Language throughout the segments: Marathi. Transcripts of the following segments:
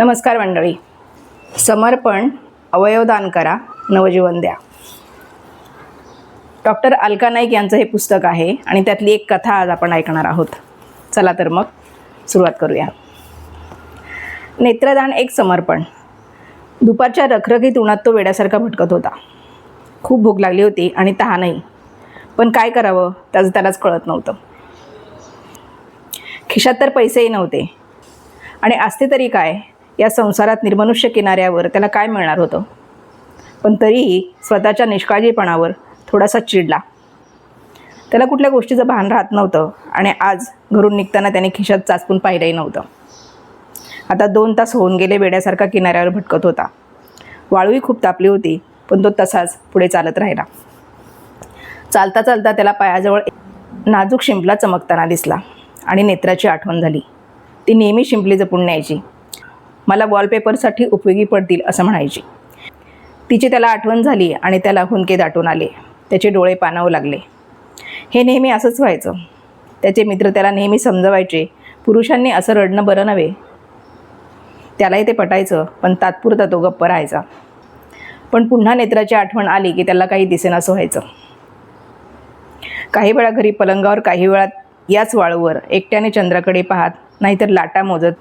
नमस्कार मंडळी. समर्पण अवयवदान करा नवजीवन द्या. डॉक्टर अलका नाईक यांचं हे पुस्तक आहे आणि त्यातली एक कथा आज आपण ऐकणार आहोत. चला तर मग सुरुवात करूया. नेत्रदान एक समर्पण. दुपारच्या रखरखीत उन्हात तो वेड्यासारखा भटकत होता. खूप भूक लागली होती आणि तहानही पण काय करावं? त्याचं त्यालाच कळत नव्हतं. खिशात तर पैसेही नव्हते. आणि असते तरी काय? या संसारात निर्मनुष्य किनाऱ्यावर त्याला काय मिळणार होतं? पण तरीही स्वतःच्या निष्काळजीपणावर थोडासा चिडला. त्याला कुठल्या गोष्टीचं भान राहत नव्हतं आणि आज घरून निघताना त्याने खिशात चाचपून पाहिलंही नव्हतं. आता दोन तास होऊन गेले वेड्यासारखा किनाऱ्यावर भटकत होता. वाळूही खूप तापली होती पण तो तसाच पुढे चालत राहिला. चालता चालता त्याला पायाजवळ नाजूक शिंपला चमकताना दिसला आणि नेत्राची आठवण झाली. ती नेहमी शिंपली जपून न्यायची. मला वॉलपेपरसाठी उपयोगी पडतील असं म्हणायची. तिची त्याला आठवण झाली आणि त्याला हुंके दाटून आले. त्याचे डोळे पाणावू लागले. हे नेहमी असंच व्हायचं. त्याचे मित्र त्याला नेहमी समजवायचे. पुरुषांनी असं रडणं बरं नव्हे. त्यालाही ते पटायचं पण तात्पुरता तो गप्प राहायचा. पण पुन्हा नेत्राची आठवण आली की त्याला काही दिसेनासं व्हायचं. काही वेळा घरी पलंगावर काही वेळा याच वाळूवर एकट्याने चंद्राकडे पाहत नाहीतर लाटा मोजत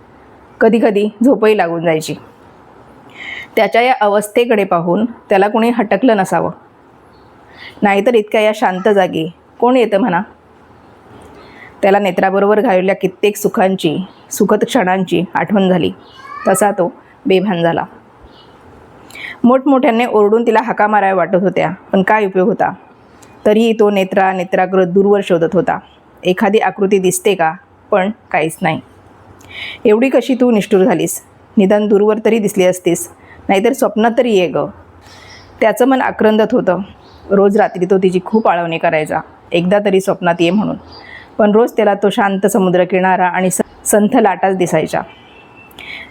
कधीकधी झोपही लागून जायची. त्याच्या या अवस्थेकडे पाहून त्याला कोणी हटकलं नसावं. नाहीतर इतक्या या शांत जागी कोण येतं म्हणा? त्याला नेत्राबरोबर घालवलेल्या कित्येक सुखांची सुखद क्षणांची आठवण झाली. तसा तो बेभान झाला. मोठमोठ्याने ओरडून तिला हाका माराव्या वाटत होत्या पण काय उपयोग होता? तरीही तो नेत्रा नेत्राग्र दूरवर शोधत होता. एखादी आकृती दिसते का? पण काहीच नाही. एवढी कशी तू निष्ठूर झालीस? निदान दूरवर तरी दिसली असतीस. नाहीतर स्वप्नात तरी ये ग. त्याचं मन आक्रंदत होतं. रोज रात्री तो तिची खूप आळवणी करायचा. एकदा तरी स्वप्नात ये म्हणून. पण रोज त्याला तो शांत समुद्र किनारा आणि संथ लाटाच दिसायच्या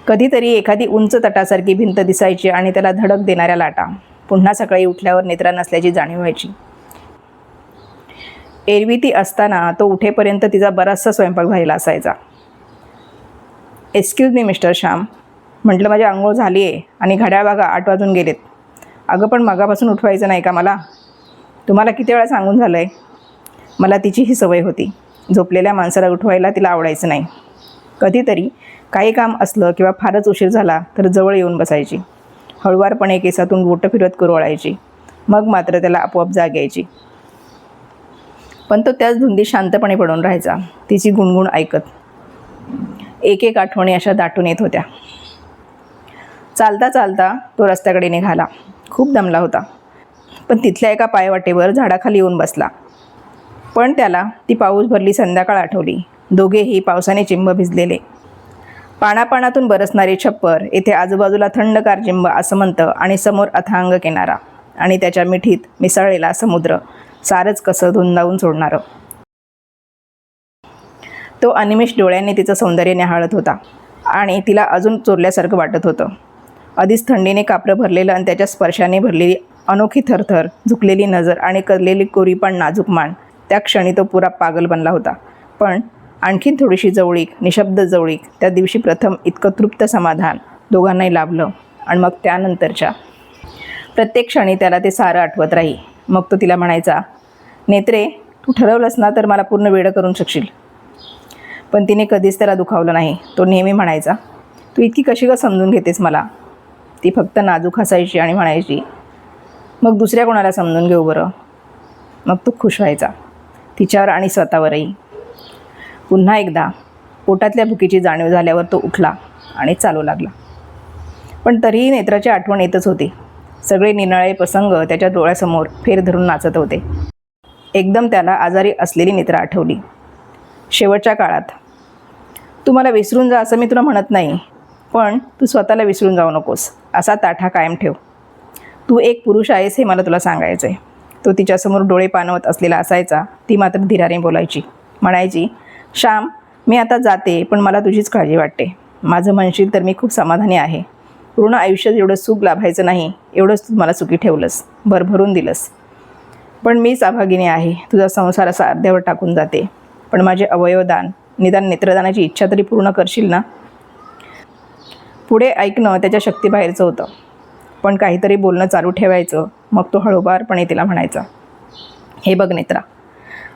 कधीतरी एखादी उंच तटासारखी भिंत दिसायची आणि त्याला धडक देणाऱ्या लाटा. पुन्हा सकाळी उठल्यावर नेत्रा नसल्याची जाणीव व्हायची. एरवी ती असताना तो उठेपर्यंत तिचा बराचसा स्वयंपाक व्हायला असायचा. एक्सक्यूज मी मिस्टर श्याम म्हटलं माझी आंघोळ झाली आहे आणि घड्याळ बघा आठ वाजून गेलेत. अगं पण मगापासून उठवायचं नाही का मला? तुम्हाला किती वेळा सांगून झालं आहे मला तिची ही सवय होती. झोपलेल्या माणसाला उठवायला तिला आवडायचं नाही. कधीतरी काही काम असलं किंवा फारच उशीर झाला तर जवळ येऊन बसायची. हळुवारपणे केसातून बोटं फिरवत कुरवळायची. मग मात्र त्याला आपोआप जाग यायची. पण तो त्याच धुंदी शांतपणे पडून राहायचा. तिची गुणगुण ऐकत. एक एक आठवणी अशा दाटून येत होत्या. चालता चालता तो रस्त्याकडे निघाला. खूप दमला होता. पण तिथल्या एका पायवाटेवर झाडाखाली येऊन बसला. पण त्याला ती पाऊस भरली संध्याकाळ आठवली. दोघेही पावसाने चिंब भिजलेले. पाणापानातून बरसणारे छप्पर येथे आजूबाजूला थंडकार चिंब आसमंत आणि समोर अथांग किनारा आणि त्याच्या मिठीत मिसळलेला समुद्र सारंच कसं धुंदावून सोडणारं. तो अनिमेष डोळ्यांनी तिचं सौंदर्य निहाळत होता आणि तिला अजून चोरल्यासारखं वाटत होतं. आधीच थंडीने कापरं भरलेलं आणि त्याच्या स्पर्शाने भरलेली अनोखी थरथर झुकलेली नजर आणि करलेली कोरी पण नाजूक मान त्या क्षणी तो पुरा पागल बनला होता. पण आणखीन थोडीशी जवळीक निशब्द जवळीक त्या दिवशी प्रथम इतकं तृप्त समाधान दोघांनाही लाभलं आणि मग त्यानंतरच्या प्रत्येक क्षणी त्याला ते सारं आठवत राही मग तो तिला म्हणायचा नेत्रे तू ठरवलंस ना तर मला पूर्ण वेळ करून शकशील. पण तिने कधीच त्याला दुखावलं नाही. तो नेहमी म्हणायचा तू इतकी कशी का समजून घेतेस मला? ती फक्त नाजूक हसायची आणि म्हणायची मग दुसऱ्या कोणाला समजून घेऊ बरं? मग तू खुश व्हायचा. तिच्यावर आणि स्वतःवरही. पुन्हा एकदा पोटातल्या भुकीची जाणीव झाल्यावर तो उठला आणि चालू लागला. पण तरीही नेत्राची आठवण येतच होती. सगळे निनाळे प्रसंग त्याच्या डोळ्यासमोर फेर धरून नाचत होते. एकदम त्याला आजारी असलेली नेत्रा आठवली. शेवटच्या काळात. तू मला विसरून जा असं मी तुला म्हणत नाही पण तू स्वतःला विसरून जाऊ नकोस. असा ताठा कायम ठेव. तू एक पुरुष आहेस हे मला तुला सांगायचं आहे तो तिच्यासमोर डोळे पानवत असलेला असायचा ती मात्र धीराने बोलायची. म्हणायची श्याम मी आता जाते पण मला तुझीच काळजी वाटते. माझं म्हणशील तर मी खूप समाधानी आहे. पूर्ण आयुष्यात एवढं सुख लाभायचं नाही. एवढंच तू मला सुखी ठेवलंस. भरभरून दिलंस. पण मीच अभागिनी आहे. तुझा संसार असा अर्ध्यावर टाकून जाते. पण माझे अवयवदान निदान नेत्रदानाची इच्छा तरी पूर्ण करशील ना? पुढे ऐकणं त्याच्या शक्तीबाहेरचं होतं. पण काहीतरी बोलणं चालू ठेवायचं मग तो हळूवारपणे तिला म्हणायचा हे बघ नेत्रा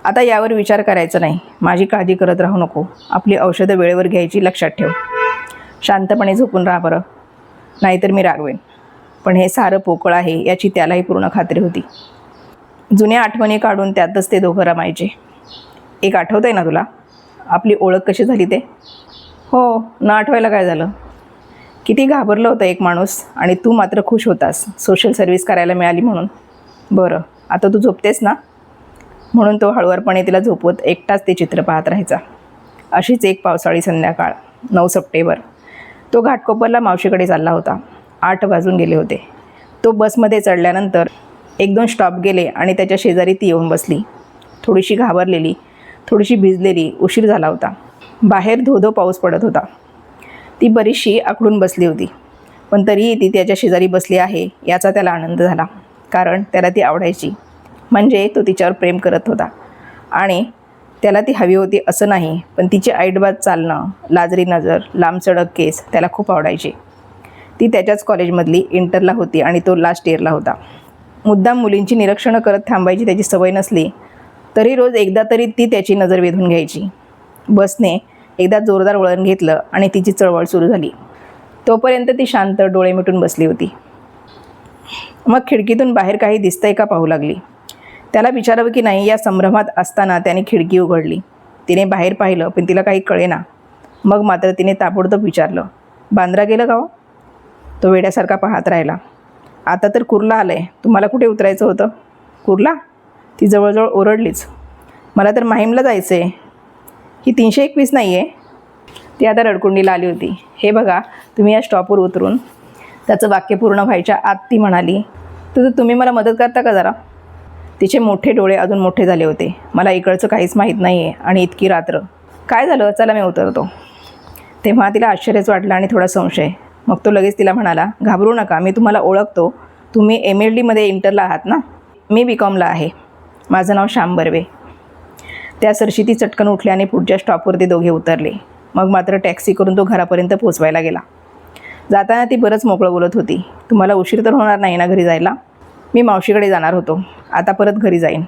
आता यावर विचार करायचा नाही. माझी काळजी करत राहू नको. आपली औषधं वेळेवर घ्यायची लक्षात ठेव. शांतपणे झोपून राहा बरं. नाहीतर मी रागवेन. पण हे सारं पोकळ आहे याची त्यालाही पूर्ण खात्री होती. जुन्या आठवणी काढून त्यातच ते दोघं रमायचे. एक आठवतं आहे ना तुला? आपली ओळख कशी झाली ते? हो न आठवायला काय झालं? किती घाबरलं होतं एक माणूस आणि तू मात्र खुश होतास. सोशल सर्व्हिस करायला मिळाली म्हणून. बरं आता तू झोपतेस ना? म्हणून तो हळुवारपणे तिला झोपवत एकटाच ते चित्र पाहत राहायचा. अशीच एक पावसाळी संध्याकाळ नऊ सप्टेंबर. तो घाटकोपरला मावशीकडे चालला होता. आठ वाजून गेले होते. तो बसमध्ये चढल्यानंतर एक दोन स्टॉप गेले आणि त्याच्या शेजारी ती येऊन बसली. थोडीशी घाबरलेली थोडीशी भिजलेली उशीर झाला होता. बाहेर धोधो पाऊस पडत होता. ती बरीचशी आखडून बसली होती. पण तरीही ती त्याच्या शेजारी बसली आहे याचा त्याला आनंद झाला. कारण त्याला ती आवडायची. म्हणजे तो तिच्यावर प्रेम करत होता. आणि त्याला ती हवी होती असं नाही पण तिचे ऐटबाज चालणं लाजरी नजर लांब चढक केस त्याला खूप आवडायचे. ती त्याच्याच कॉलेजमधली इंटरला होती आणि तो लास्ट इयरला होता. मुद्दाम मुलींची निरीक्षणं करत थांबायची त्याची सवय नसली तरी रोज एकदा तरी ती त्याची नजर वेधून घ्यायची. बसने एकदा जोरदार वळण घेतलं आणि तिची चळवळ सुरू झाली. तोपर्यंत ती शांत डोळे मिटून बसली होती. मग खिडकीतून बाहेर काही दिसतंय का पाहू लागली. त्याला विचारावं की नाही या संभ्रमात असताना त्याने खिडकी उघडली. तिने बाहेर पाहिलं पण तिला काही कळेना. मग मात्र तिने ताबडतोब विचारलं बांद्रा गेलं का हो तो वेड्यासारखा पाहत राहिला. आता तर कुर्ला आलं आहे तुम्हाला कुठे उतरायचं होतं? कुर्ला? ती जवळजवळ ओरडलीच. मला तर माहीमला जायचं आहे ही तीनशे एकवीस नाही आहे ती आता रडकुंडीला आली होती. हे बघा तुम्ही या स्टॉपवर उतरून त्याचं वाक्य पूर्ण व्हायच्या आत ती म्हणाली तर तुम्ही मला मदत करता का जरा? तिचे मोठे डोळे अजून मोठे झाले होते. मला इकडचं काहीच माहीत नाही आहे आणि इतकी रात्र. काय झालं? चला मी उतरतो. तेव्हा तिला आश्चर्यच वाटलं आणि थोडा संशय. मग तो लगेच तिला म्हणाला घाबरू नका मी तुम्हाला ओळखतो. तुम्ही एम एल डीमध्ये इंटरला आहात ना? मी बी कॉमला आहे. माझं नाव श्याम बर्वे त्या सरशी ती चटकन उठली आणि पुढच्या स्टॉपवर ते दोघे उतरले. मग मात्र टॅक्सी करून तो घरापर्यंत पोचवायला गेला. जाताना ती बरंच मोकळं बोलत होती. तुम्हाला उशीर तर होणार नाही ना घरी जायला? मी मावशीकडे जाणार होतो. आता परत घरी जाईन.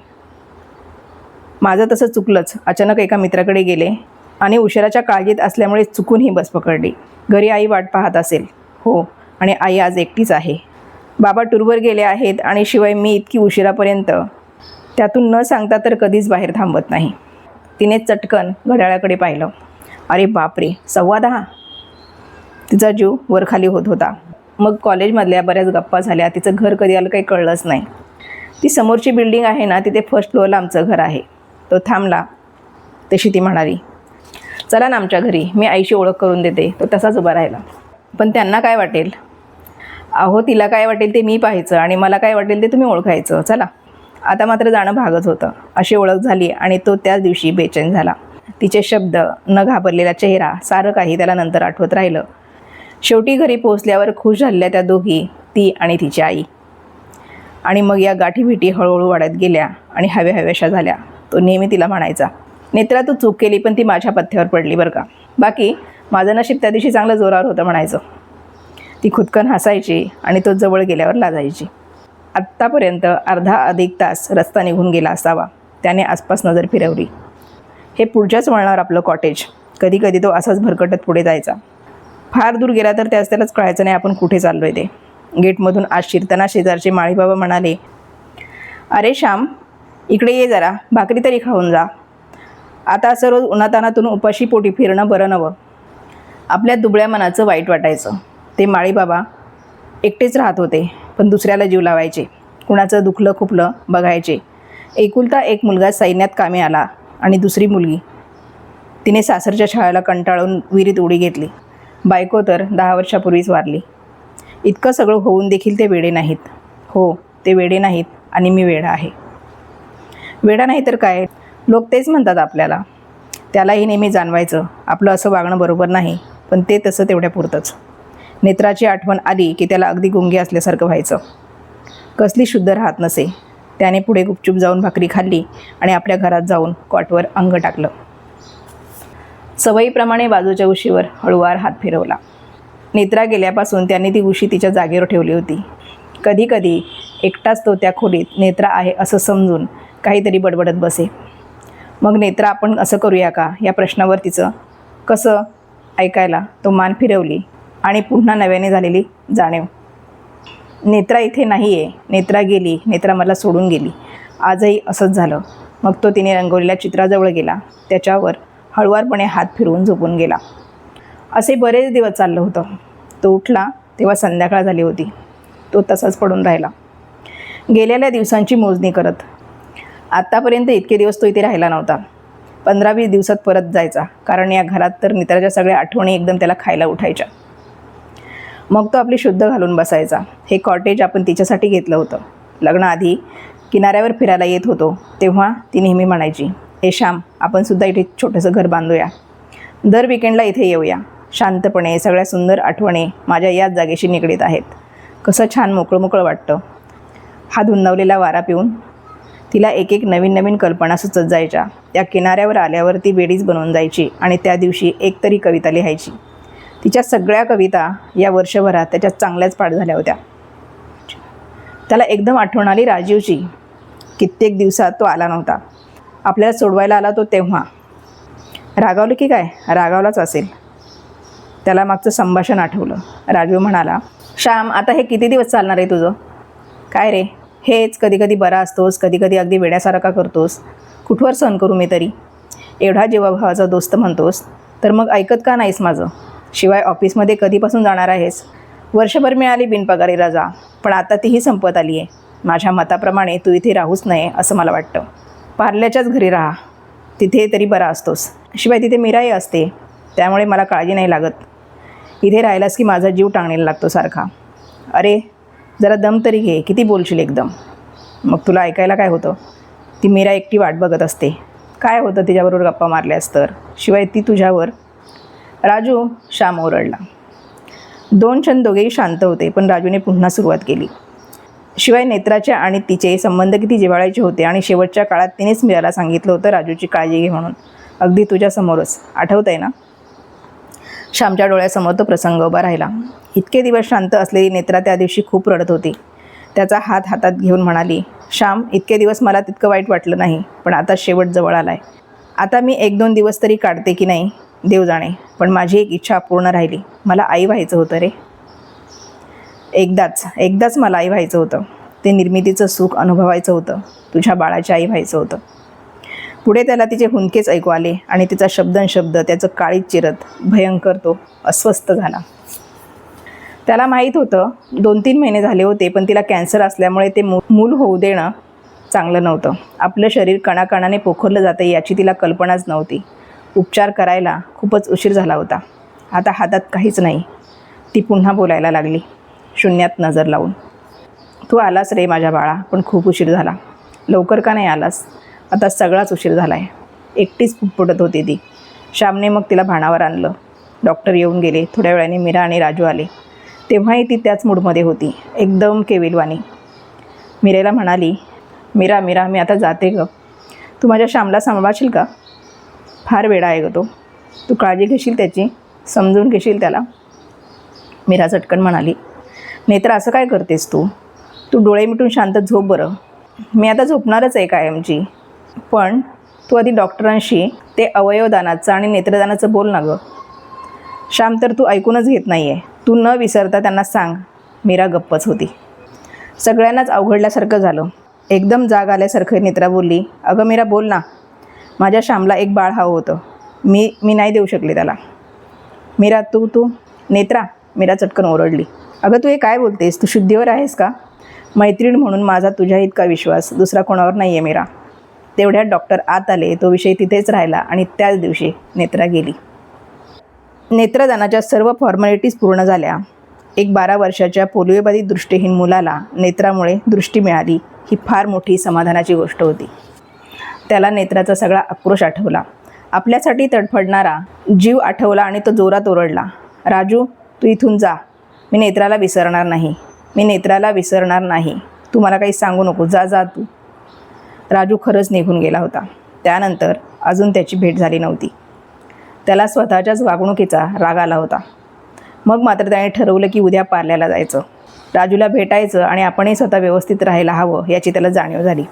माझं तसं चुकलंच. अचानक एका मित्राकडे गेले आणि उशिराच्या काळजीत असल्यामुळे चुकून ही बस पकडली. घरी आई वाट पाहत असेल. हो आणि आई आज एकटीच आहे. बाबा टूरवर गेले आहेत आणि शिवाय मी इतकी उशिरापर्यंत त्यातून न सांगता तर कधीच बाहेर थांबत नाही. तिने चटकन घड्याळाकडे पाहिलं. अरे बापरे सव्वा दहा. तिचा जीव वरखाली होत होता. मग कॉलेजमधल्या बऱ्याच गप्पा झाल्या. तिचं घर कधी आलं काही कळलंच नाही. ती समोरची बिल्डिंग आहे ना तिथे फर्स्ट फ्लोअरला आमचं घर आहे. तो थांबला. तशी ती म्हणाली चला ना आमच्या घरी. मी आईशी ओळख करून देते. तो तसाच उभा राहिला. पण त्यांना काय वाटेल? अहो तिला काय वाटेल ते मी पाहायचं आणि मला काय वाटेल ते तुम्ही ओळखायचं. चला. आता मात्र जाणं भागच होतं. अशी ओळख झाली आणि तो त्याच दिवशी बेचैन झाला. तिचे शब्द न घाबरलेला चेहरा सारं काही त्याला नंतर आठवत राहिलं. शेवटी घरी पोहोचल्यावर खुश झालेल्या त्या दोघी ती आणि तिची आई. आणि मग या गाठीभिटी हळूहळू वाढत गेल्या आणि हव्या हव्याशा झाल्या. तो नेहमी तिला म्हणायचा नेत्रा तू चूक केली पण ती माझ्या पथ्यावर पडली बरं का. बाकी माझं नशीब त्या दिवशी चांगलं जोरावर होतं म्हणायचं. ती खुदकन हसायची आणि तो जवळ गेल्यावर लाजायची. आत्तापर्यंत अर्धा अधिक तास रस्ता निघून गेला असावा. त्याने आसपास नजर फिरवली. हे पुढच्याच वळणार आपलं कॉटेज कधी कधी तो असाच भरकटत पुढे जायचा. फार दूर गेला तर त्याच त्यालाच कळायचं नाही आपण कुठे चाललो आहे ते. गेटमधून आज शिरताना शेजारचे माळीबाबा म्हणाले अरे श्याम इकडे ये जरा. भाकरी तरी खाऊन जा. आता असं रोज उन्हातानातून उपाशी पोटी फिरणं बरं नवं आपल्या दुबळ्या मनाचं वाईट वाटायचं. ते माळीबाबा एकटेच राहत होते. पण दुसऱ्याला जीव लावायचे. कुणाचं दुखलं खुपलं बघायचे. एकुलता एक मुलगा सैन्यात कामी आला आणि दुसरी मुलगी. तिने सासरच्या शाळेला कंटाळून विहिरीत उडी घेतली. बायको तर दहा वर्षापूर्वीच वारली. इतकं सगळं होऊन देखील ते वेडे नाहीत. हो ते वेडे नाहीत आणि मी वेडा आहे. वेडा नाही तर काय? लोक तेच म्हणतात आपल्याला. त्यालाही नेहमी जाणवायचं. आपलं असं वागणं बरोबर नाही पण ते तसं तेवढ्या पुरतंच नेत्राची आठवण आली की त्याला अगदी गुंगे असल्यासारखं व्हायचं. कसली शुद्ध राहत नसे. त्याने पुढे गुपचूप जाऊन भाकरी खाल्ली आणि आपल्या घरात जाऊन कॉटवर अंग टाकलं. सवयीप्रमाणे बाजूच्या उशीवर हळुवार हात फिरवला. नेत्रा गेल्यापासून त्यांनी ती उशी तिच्या जागेवर ठेवली होती. कधीकधी एकटाच तो त्या खोलीत नेत्रा आहे असं समजून काहीतरी बडबडत बसे. मग नेत्रा आपण असं करूया का? या प्रश्नावर तिचं कसं ऐकायला तो मान फिरवली. आणि पुन्हा नव्याने झालेली जाणीव. नेत्रा इथे नाही आहे नेत्रा गेली. नेत्रा मला सोडून गेली. आजही असंच झालं. मग तो तिने रंगवलेल्या चित्राजवळ गेला. त्याच्यावर हळुवारपणे हात फिरवून झोपून गेला. असे बरेच दिवस चाललं होतं. तो उठला तेव्हा संध्याकाळ झाली होती. तो तसाच पडून राहिला. गेलेल्या दिवसांची मोजणी करत. आत्तापर्यंत इतके दिवस तो इथे राहिला नव्हता. पंधरा वीस दिवसात परत जायचा. कारण या घरात तर मित्राच्या सगळ्या आठवणी एकदम त्याला खायला उठायच्या. मग तो आपली शुद्ध घालून बसायचा. हे कॉटेज आपण तिच्यासाठी घेतलं होतं. लग्नाआधी किनाऱ्यावर फिरायला येत होतो तेव्हा ती नेहमी म्हणायची हे श्याम आपण सुद्धा इथे छोटंसं घर बांधूया. दर विकेंडला इथे येऊया. शांतपणे सगळ्या सुंदर आठवणी माझ्या याच जागेशी निगडीत आहेत. कसं छान मोकळं मोकळं वाटतं. हा धुंदवलेला वारा पिऊन तिला एक एक नवीन नवीन कल्पना सुचत जायच्या. त्या किनाऱ्यावर आल्यावर ती बेडीच बनवून जायची आणि त्या दिवशी एक तरी कविता लिहायची. तिच्या सगळ्या कविता या वर्षभरात त्याच्यात चांगल्याच पाठ झाल्या होत्या. त्याला एकदम आठवण आली राजीवची. कित्येक दिवसात तो आला नव्हता. आपल्याला सोडवायला आला तो तेव्हा. रागावलं की काय? रागावलाच असेल. त्याला मागचं संभाषण आठवलं. राजीव म्हणाला श्याम आता हे किती दिवस चालणार आहे तुझं? काय रे? हेच कधी कधी बरा असतोस कधी कधी अगदी वेड्यासारखा करतोस. कुठवर सहन करू मी तरी? एवढा जीवाभावाचा दोस्त म्हणतोस. तर मग ऐकत का नाहीस माझं? शिवाय ऑफिसमध्ये कधीपासून जाणार आहेस? वर्षभर मिळाली बिनपगारी रजा पण आता तीही संपत आली आहे माझ्या मताप्रमाणे तू इथे राहूच नये असं मला वाटतं. पार्ल्याच्याच घरी राहा. तिथे तरी बरा असतोस. शिवाय तिथे मीराही असते त्यामुळे मला काळजी नाही लागत. इथे राहिलास की माझा जीव टांगणीला लागतो सारखा. अरे जरा दम तरी घे किती बोलशील एकदम. मग तुला ऐकायला काय होतं? ती मीरा एकटी वाट बघत असते. काय होतं तिच्याबरोबर गप्पा मारल्यास तर? शिवाय ती तुझ्यावर राजू श्याम ओरडला. दोन क्षण दोघेही शांत होते पण राजूने पुन्हा सुरुवात केली. शिवाय नेत्राचे आणि तिचे संबंध किती जिव्हाळायचे होते आणि शेवटच्या काळात तिनेच मीराला सांगितलं होतं राजूची काळजी घे म्हणून. अगदी तुझ्यासमोरच आठवत आहे ना? श्यामच्या डोळ्यासमोर तो प्रसंग उभा राहिला. इतके दिवस शांत असलेली नेत्रा त्या दिवशी खूप रडत होती. त्याचा हात हातात घेऊन म्हणाली श्याम इतके दिवस मला तितकं वाईट वाटलं नाही पण आता शेवट जवळ आला आहे आता मी एक दोन दिवस तरी काढते की नाही? देव जाणे. पण माझी एक इच्छा अपूर्ण राहिली. मला आई व्हायचं होतं रे. एकदाच एकदाच मला आई व्हायचं होतं. ते निर्मितीचं सुख अनुभवायचं होतं. तुझ्या बाळाची आई व्हायचं होतं. पुढे त्याला तिचे हुंदकेच ऐकू आले आणि तिचा शब्दन शब्द त्याचं काळीच चिरत भयंकर तो अस्वस्थ झाला. त्याला माहीत होतं दोन तीन महिने झाले होते पण तिला कॅन्सर असल्यामुळे ते मूल होऊ देणं चांगलं नव्हतं. आपलं शरीर कणाकणाने पोखरलं जातं याची तिला कल्पनाच नव्हती. उपचार करायला खूपच उशीर झाला होता. आता हातात काहीच नाही. ती पुन्हा बोलायला लागली. शून्यात नजर लावून. तू आलास रे माझ्या बाळा पण खूप उशीर झाला. लवकर का नाही आलास? आता सगळाच उशीर झाला आहे एकटीच पुटपुटत होती ती. श्यामने मग तिला भाणावर आणलं. डॉक्टर येऊन गेले. थोड्या वेळाने मीरा आणि राजू आले. तेव्हाही ती त्याच मूडमध्ये होती. एकदम केविलवाणी. मीरेला म्हणाली मीरा मीरा मी आता जाते ग. तू माझ्या श्यामला सांभाळशील का? फार वेळा आहे ग तो. तू काळजी घेशील त्याची समजून घेशील त्याला. मीरा चटकन म्हणाली नेत्र असं काय करतेस तू? तू डोळे मिटून शांत झोप बरं. मी आता झोपणारच आहे कायमची. पण तू आधी डॉक्टरांशी ते अवयवदानाचं आणि नेत्रदानाचं बोल ना गं. श्याम तर तू ऐकूनच घेत नाही आहे तू न विसरता त्यांना सांग. मीरा गप्पच होती. सगळ्यांनाच अवघडल्यासारखं झालं. एकदम जाग आल्यासारखं नेत्रा बोलली अगं मीरा बोल ना. माझ्या श्यामला एक बाळ हवं होतं. मी मी नाही देऊ शकले त्याला. मीरा तू तू. नेत्रा मीरा चटकन ओरडली. अगं तू हे काय बोलतेस? तू शुद्धीवर आहेस का? मैत्रीण म्हणून माझा तुझ्या इतका विश्वास दुसरा कोणावर नाही आहे मीरा. तेवढ्यात डॉक्टर आत आले. तो विषय तिथेच राहिला आणि त्याच दिवशी नेत्रा गेली. नेत्रदानाच्या सर्व फॉर्मॅलिटीज पूर्ण झाल्या. एक बारा वर्षाच्या पोलिओबाधित दृष्टीहीन मुलाला नेत्रामुळे दृष्टी मिळाली. ही फार मोठी समाधानाची गोष्ट होती. त्याला नेत्राचा सगळा आक्रोश आठवला. आपल्यासाठी तडफडणारा जीव आठवला आणि तो जोरात ओरडला राजू तू इथून जा. मी नेत्राला विसरणार नाही. मी नेत्राला विसरणार नाही. तू मला काही सांगू नको. जा जा तू. राजू खरंच निघून गेला होता. त्यानंतर अजून त्याची भेट झाली नव्हती. त्याला स्वतःच्याच वागणुकीचा राग आला होता. मग मात्र त्याने ठरवलं की उद्या पार्ल्याला जायचं. राजूला भेटायचं आणि आपणही स्वतः व्यवस्थित राहायला हवं याची त्याला जाणीव झाली.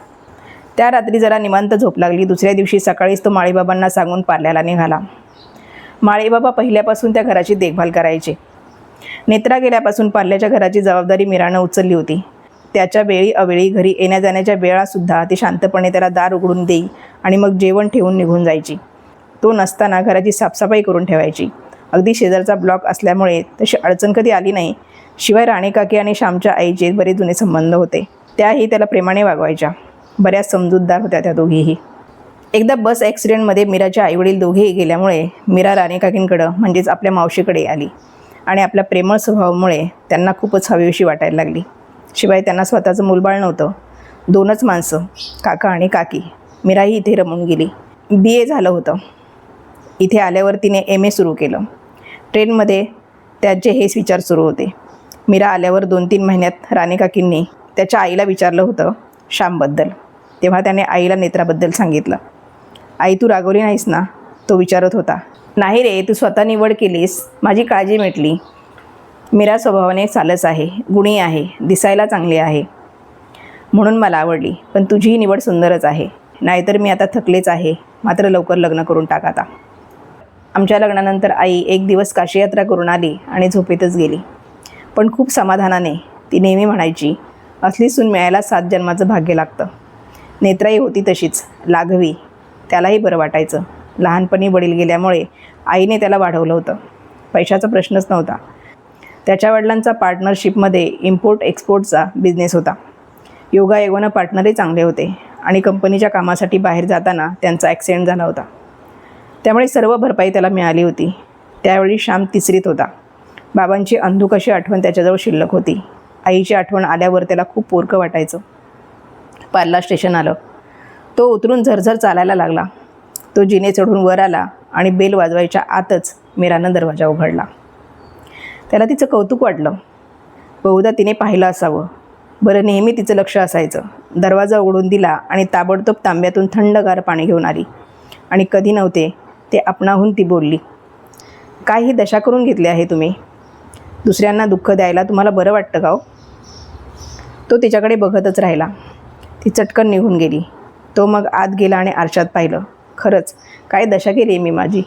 त्या रात्री जरा निवांत झोप लागली. दुसऱ्या दिवशी सकाळीच तो माळीबाबांना सांगून पार्ल्याला निघाला. माळीबाबा पहिल्यापासून त्या घराची देखभाल करायचे. नेत्रा गेल्यापासून पार्ल्याच्या घराची जबाबदारी मीरानं उचलली होती. त्याच्या वेळी अवेळी घरी येण्या जाण्याच्या वेळासुद्धा ती शांतपणे त्याला दार उघडून देई आणि मग जेवण ठेवून निघून जायची. तो नसताना घराची साफसफाई करून ठेवायची. अगदी शेजारचा ब्लॉक असल्यामुळे तशी अडचण कधी आली नाही. शिवाय राणे काकी आणि श्यामच्या आईचे बरे जुने संबंध होते. त्याही त्याला प्रेमाने वागवायच्या. बऱ्याच समजूतदार होत्या त्या दोघीही. एकदा बस ॲक्सिडेंटमध्ये मीराचे आईवडील दोघेही गेल्यामुळे मीरा राणेकाकींकडं म्हणजेच आपल्या मावशीकडे आली आणि आपल्या प्रेमळ स्वभावामुळे त्यांना खूपच हवीशी वाटायला लागली. शिवाय त्यांना स्वतःचं मूलबाळ नव्हतं. दोनच माणसं काका आणि काकी मीराही इथे रमून गेली. बी ए झालं होतं. इथे आल्यावर तिने एम ए सुरू केलं. ट्रेनमध्ये त्याचे हेच विचार सुरू होते. मीरा आल्यावर दोन तीन महिन्यात राणेकाकींनी त्याच्या आईला विचारलं होतं श्यामबद्दल तेव्हा त्याने आईला नेत्राबद्दल सांगितलं. आई तू रागवली नाहीस ना? तो विचारत होता. नाही रे तू स्वतः निवड केलीस. माझी काळजी मिटली. मीरा स्वभावाने चालच आहे गुणी आहे दिसायला चांगली आहे. म्हणून मला आवडली. पण तुझीही निवड सुंदरच आहे. नाहीतर मी आता थकलेच आहे. मात्र लवकर लग्न करून टाक आता. आमच्या लग्नानंतर आई एक दिवस काशीयात्रा करून आली आणि झोपेतच गेली. पण खूप समाधानाने ती नेहमी म्हणायची असली सून मिळायला सात जन्माचं भाग्य लागतं. नेत्राई होती तशीच लाघवी. त्यालाही बरं वाटायचं. लहानपणी वडील गेल्यामुळे आईने त्याला वाढवलं होतं. पैशाचा प्रश्नच नव्हता. त्याच्या वडिलांचा पार्टनरशिपमध्ये इम्पोर्ट एक्सपोर्टचा बिझनेस होता. योगायोगानं पार्टनरही चांगले होते आणि कंपनीच्या कामासाठी बाहेर जाताना त्यांचा ॲक्सिडेंट झाला होता. त्यामुळे सर्व भरपाई त्याला मिळाली होती. त्यावेळी श्याम तिसरीत होता. बाबांची अंधुक अशी आठवण त्याच्याजवळ शिल्लक होती. आईची आठवण आल्यावर त्याला खूप पोरकं वाटायचं. पार्ला स्टेशन आलं. तो उतरून झरझर चालायला लागला. तो जिने चढून वर आला आणि बेल वाजवायच्या आतच मीरानं दरवाजा उघडला. त्याला तिचं कौतुक वाटलं. बहुधा तिने पाहिलं असावं. बरं नेहमी तिचं लक्ष असायचं. दरवाजा उघडून दिला आणि ताबडतोब तांब्यातून थंडगार पाणी घेऊन आली. आणि कधी नव्हते ते आपणाहून ती बोलली काय ही दशा करून घेतली आहे तुम्ही? दुसऱ्यांना दुःख द्यायला तुम्हाला बरं वाटतं का हो? तो तिच्याकडे बघतच राहिला. ती चटकन निघून गेली. तो मग आत गेला आणि आरशात पाहिलं. खरंच काय दशा केली मी माझी?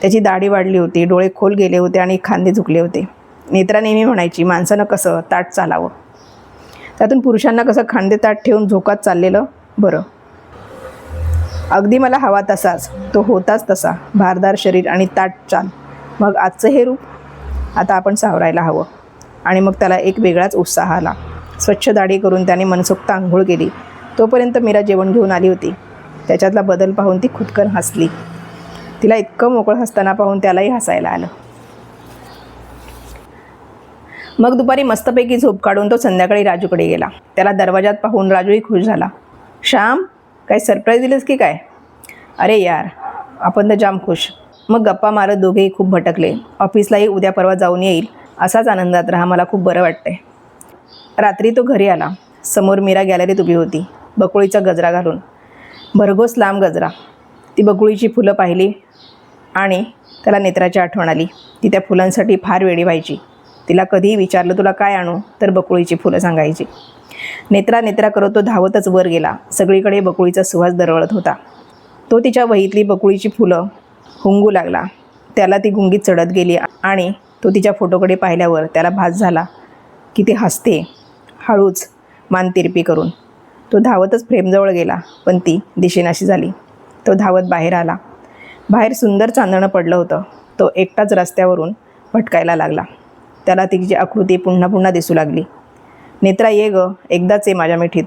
त्याची दाढी वाढली होती डोळे खोल गेले होते आणि खांदे झुकले होते. नेत्रा नेहमी म्हणायची माणसानं कसं ताट चालावं? त्यातून पुरुषांना कसं खांदे ताट ठेवून झोकात चाललेलं? बरं. अगदी मला हवा तसाच तो होताच तसा. भारदार शरीर आणि ताट चाल. मग आजचं हे रूप? आता आपण सावरायला हवं. आणि मग त्याला एक वेगळाच उत्साह आला. स्वच्छ दाढी करून त्याने मनसोक्त आंघोळ केली. तोपर्यंत मीरा जेवण घेऊन आली होती. त्याच्यातला बदल पाहून ती खुदकन हसली. तिला इतकं मोकळं हसताना पाहून त्यालाही हसायला आलं. मग दुपारी मस्तपैकी झोप काढून तो संध्याकाळी राजूकडे गेला. त्याला दरवाजात पाहून राजूही खुश झाला. श्याम काय सरप्राईज दिलंस की काय? अरे यार आपण तर जाम खुश. मग गप्पा मारत दोघेही खूप भटकले. ऑफिसलाही उद्या परवा जाऊन येईल. असाच आनंदात राहा मला खूप बरं वाटतंय. रात्री तो घरी आला. समोर मीरा गॅलरीत उभी होती. बकुळीचा गजरा घालून. भरघोस लांब गजरा. ती बकुळीची फुलं पाहिली आणि त्याला नेत्राची आठवण आली. ती त्या फुलांसाठी फार वेळी व्हायची. तिला कधीही विचारलं तुला काय आणू? तर बकुळीची फुलं सांगायची. नेत्रा नेत्रा करत तो धावतच वर गेला. सगळीकडे बकुळीचा सुवास दरवळत होता. तो तिच्या वहीतली बकुळीची फुलं हुंगू लागला. त्याला ती गुंगीत चढत गेली आणि तो तिच्या फोटोकडे पाहिल्यावर त्याला भास झाला की ती हसते. हळूच मान तिरपी करून. तो धावतच फ्रेमजवळ गेला पण ती दिशेनाशी झाली. तो धावत बाहेर आला. बाहेर सुंदर चांदणं पडलं होतं. तो एकटाच रस्त्यावरून भटकायला लागला. त्याला तिची आकृती पुन्हा पुन्हा दिसू लागली. नेत्रा ये ग. एकदाच ये माझ्या मिठीत.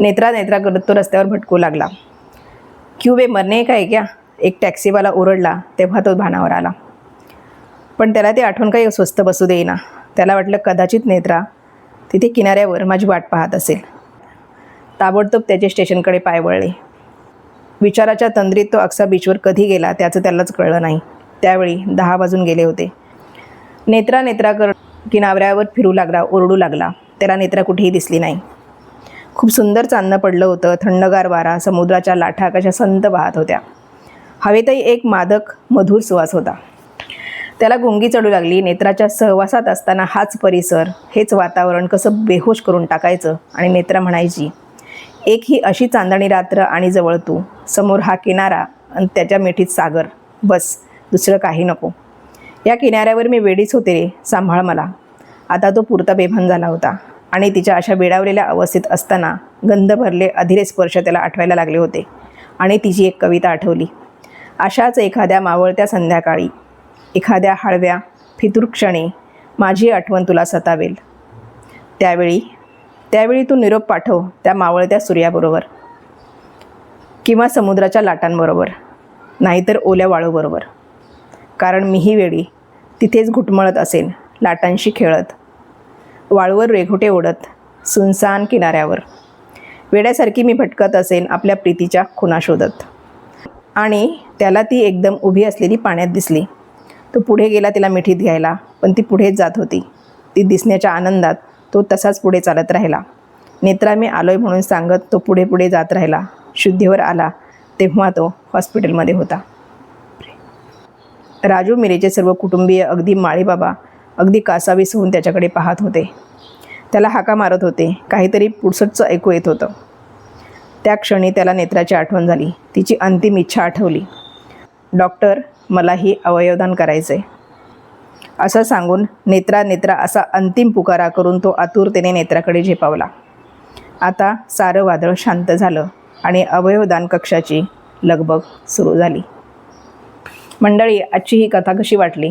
नेत्रा नेत्रा करत तो रस्त्यावर भटकू लागला. क्यू वे मरणे काय क्या? एक टॅक्सीवाला ओरडला तेव्हा तो भानावर आला. पण त्याला ते आठवण काही स्वस्त बसू देईना. त्याला वाटलं कदाचित नेत्रा तिथे किनाऱ्यावर माझी वाट पाहत असेल. ताबडतोब त्याचे स्टेशनकडे पाय वळले. विचाराच्या तंद्रीत तो अक्सा बीचवर कधी गेला त्याचं त्यालाच कळलं नाही. त्यावेळी दहा वाजून गेले होते. नेत्रा नेत्रा कर किनाऱ्यावर फिरू लागला ओरडू लागला. त्याला नेत्रा कुठेही दिसली नाही. खूप सुंदर चांदणं पडलं होतं थंडगार वारा समुद्राच्या लाठा कशा संत वाहत होत्या. हवेतही एक मादक मधुर सुवास होता. त्याला गुंगी चढू लागली. नेत्राच्या सहवासात असताना हाच परिसर हेच वातावरण कसं बेहोश करून टाकायचं? आणि नेत्रा म्हणायची एक ही अशी चांदणी रात्र आणि जवळ तू. समोर हा किनारा आणि त्याच्या मिठीत सागर. बस दुसरं काही नको. या किनाऱ्यावर मी वेडीच होते रे. सांभाळ मला. आता तो पुरता बेभान झाला होता आणि तिच्या अशा वेडावलेल्या अवस्थेत असताना गंध भरले अधिरे स्पर्श त्याला आठवायला लागले होते आणि तिची एक कविता आठवली. अशाच एखाद्या मावळत्या संध्याकाळी एखाद्या हळव्या फितुरक्षणी माझी आठवण तुला सतावेल. त्यावेळी त्यावेळी तू निरोप पाठव त्या मावळत्या सूर्याबरोबर किंवा समुद्राच्या लाटांबरोबर नाहीतर ओल्या वाळूबरोबर. कारण मीही वेळी तिथेच घुटमळत असेन लाटांशी खेळत. वाळूवर रेघोटे ओढत सुनसान किनाऱ्यावर. वेड्यासारखी मी भटकत असेन आपल्या प्रीतीच्या खुना शोधत. आणि त्याला ती एकदम उभी असलेली पाण्यात दिसली. तो पुढे गेला तिला मिठीत घ्यायला पण ती पुढेच जात होती. ती दिसण्याच्या आनंदात तो तसाच पुढे चालत राहिला. नेत्रा मी आलोय म्हणून सांगत तो पुढे पुढे जात राहिला. शुद्धीवर आला तेव्हा तो हॉस्पिटलमध्ये होता. राजू मिरेचे सर्व कुटुंबीय अगदी माळीबाबा अगदी कासावीस होऊन त्याच्याकडे पाहत होते. त्याला हाका मारत होते. काहीतरी पुढसटचं ऐकू येत होतं. त्या क्षणी त्याला नेत्राची आठवण झाली. तिची अंतिम इच्छा आठवली. डॉक्टर मलाही अवयवदान करायचं आहे असं सांगून नेत्रा नेत्रा असा अंतिम पुकारा करून तो आतुरतेने नेत्राकडे झेपावला. आता सारं वादळ शांत झालं आणि अवयवदान कक्षाची लगबग सुरू झाली. मंडळी आजची ही कथा कशी वाटली?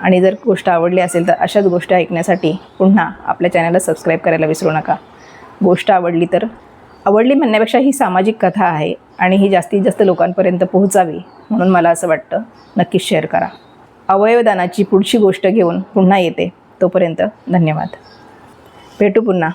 आणि जर गोष्ट आवडली असेल तर अशाच गोष्टी ऐकण्यासाठी पुन्हा आपल्या चॅनलला सबस्क्राईब करायला विसरू नका. गोष्ट आवडली तर आवडली म्हणण्यापेक्षा ही सामाजिक कथा आहे आणि ही जास्तीत जास्त लोकांपर्यंत पोहोचावी म्हणून मला असं वाटतं. नक्कीच शेअर करा. अवयवदानाची पुढची गोष्ट घेऊन पुन्हा येते. तोपर्यंत धन्यवाद. भेटू पुन्हा.